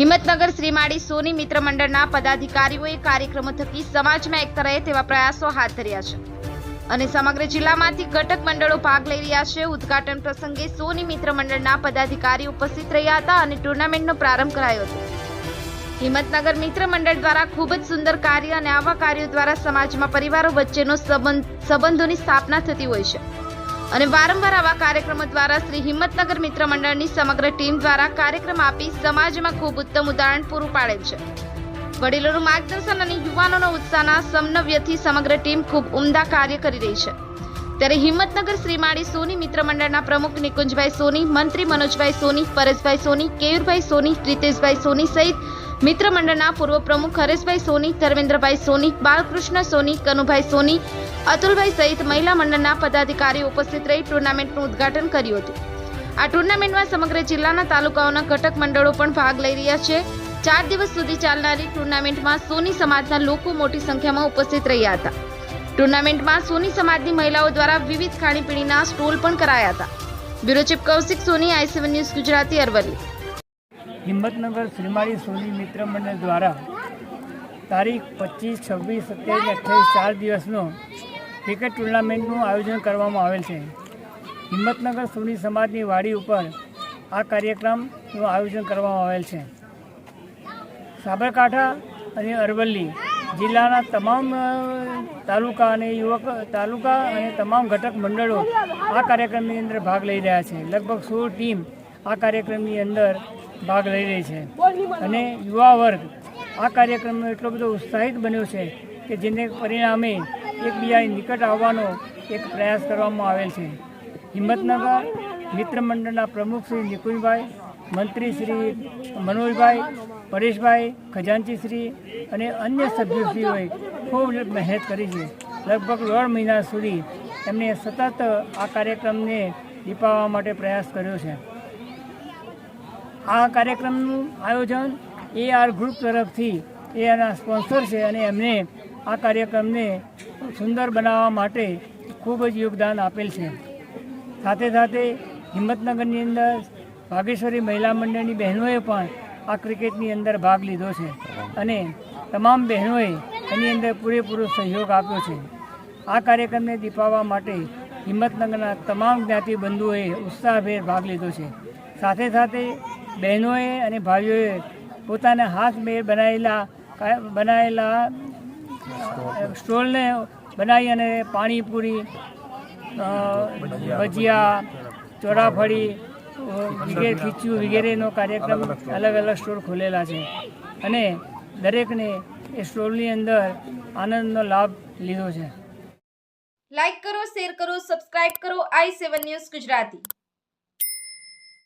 હિંમતનગર શ્રીમાળી સોની મિત્ર મંડળના પદાધિકારીઓએ કાર્યક્રમો થકી સમાજમાં એક રહે તેવા પ્રયાસો હાથ ધર્યા છે. અને સમગ્ર જિલ્લામાંથી ઘટક મંડળો ભાગ લઈ રહ્યા છે. ઉદ્ઘાટન પ્રસંગે સોની મિત્ર મંડળના પદાધિકારી ઉપસ્થિત રહ્યા હતા અને ટુર્નામેન્ટનો પ્રારંભ કરાયો હતો. હિંમતનગર મિત્ર મંડળ દ્વારા ખૂબ જ સુંદર કાર્ય અને આવા કાર્યો દ્વારા સમાજમાં પરિવારો વચ્ચેનો સંબંધ સંબંધોની સ્થાપના થતી હોય છે. અને વારંવાર આવા કાર્યક્રમો દ્વારા શ્રી હિંમતનગર મિત્ર મંડળની સમગ્ર ટીમ દ્વારા કાર્યક્રમ આપી સમાજમાં ખૂબ ઉત્તમ ઉદાહરણ પૂરું પાડે છે. વડીલોનું માર્ગદર્શન અને યુવાનોનો ઉત્સાહના સમન્વયથી સમગ્ર ટીમ ખૂબ ઉમદા કાર્ય કરી રહી છે. ત્યારે હિંમતનગર શ્રીમાળી સોની મિત્ર મંડળના પ્રમુખ નિકુંજભાઈ સોની, મંત્રી મનોજભાઈ સોની પરેશભાઈ સોની, કેયુરભાઈ સોની રીતેશભાઈ સોની સહિત મિત્ર મંડળના પૂર્વ પ્રમુખ હરેશભાઈ સોની, ધર્મેન્દ્રભાઈ સોની, બાલકૃષ્ણ સોની, કનુભાઈ સોની, અતુલભાઈ સહિત મહિલા મંડળના પદાધિકારીઓ ઉપસ્થિત રહી ટુર્નામેન્ટનું ઉદ્ઘાટન કર્યું હતું. આ ટુર્નામેન્ટમાં સમગ્ર જિલ્લાના તાલુકાઓના ઘટક મંડળો પણ ભાગ લઈ રહ્યા છે. ચાર દિવસ સુધી ચાલનારી ટુર્નામેન્ટમાં સોની સમાજના લોકો મોટી સંખ્યામાં ઉપસ્થિત રહ્યા હતા. ટુર્નામેન્ટમાં સોની સમાજની મહિલાઓ દ્વારા વિવિધ ખાણીપીણીના સ્ટોલ પણ કરાયા હતા. Bureau chief Kaushik Soni, I news Gujarati Aravalli. Himmatnagar Shrimali Soni મિત્ર મંડળ દ્વારા તારીખ પચીસ, છવ્વીસ, સત્યાવીસ, અઠ્યાવીસ, ચાર દિવસનો ક્રિકેટ ટુર્નામેન્ટનું આયોજન કરવામાં આવેલ છે. હિંમતનગર સોની સમાજની વાડી ઉપર આ કાર્યક્રમનું આયોજન કરવામાં આવેલ છે. સાબરકાંઠા અને અરવલ્લી જિલ્લાના તમામ તાલુકા અને યુવક, તાલુકા અને તમામ ઘટક મંડળો આ કાર્યક્રમની અંદર ભાગ લઈ રહ્યા છે. લગભગ સોળ ટીમ આ કાર્યક્રમની અંદર ભાગ લઈ રહી છે. અને યુવા વર્ગ આ કાર્યક્રમનો એટલો બધો ઉત્સાહિત બન્યો છે કે જેને પરિણામે એકબીજાની નિકટ આવવાનો એક પ્રયાસ કરવામાં આવેલ છે. હિંમતનગર મિત્ર મંડળના પ્રમુખ શ્રી નિકુંજભાઈ, મંત્રી શ્રી મનોજભાઈ, પરેશભાઈ, ખજાનચી શ્રી અને અન્ય સભ્યશ્રીઓએ ખૂબ મહેનત કરી છે. લગભગ દોઢ મહિના સુધી એમણે સતત આ કાર્યક્રમને દીપાવવા માટે પ્રયાસ કર્યો છે. આ કાર્યક્રમનું આયોજન એ આર ગ્રુપ તરફથી એ એના સ્પોન્સર છે અને એમને આ કાર્યક્રમને સુંદર બનાવવા માટે ખૂબ જ યોગદાન આપેલ છે. સાથે સાથે હિંમતનગરની અંદર ભાગેશ્વરી મહિલા મંડળની બહેનોએ પણ આ ક્રિકેટની અંદર ભાગ લીધો છે અને તમામ બહેનોએ એની અંદર પૂરેપૂરો સહયોગ આપ્યો છે. આ કાર્યક્રમને દીપાવવા માટે હિંમતનગરના તમામ જ્ઞાતિ બંધુઓએ ઉત્સાહભેર ભાગ લીધો છે. સાથે સાથે બહેનોએ અને ભાઈઓએ પોતાના હાથમેળ બનાવેલા બનાવેલા સ્ટોલને બનાવી અને પાણીપુરી ભજીયા, ચોરાફળી વગેરે ખીચ્યું વગેરેનો કાર્યક્રમ અલગ અલગ સ્ટોલ ખોલેલા છે. અને દરેકને એ સ્ટોલની અંદર આનંદનો લાભ લીધો છે. લાઈક કરો, શેર કરો, સબસ્ક્રાઇબ કરો, આઈ સેવન ન્યૂઝ ગુજરાતી.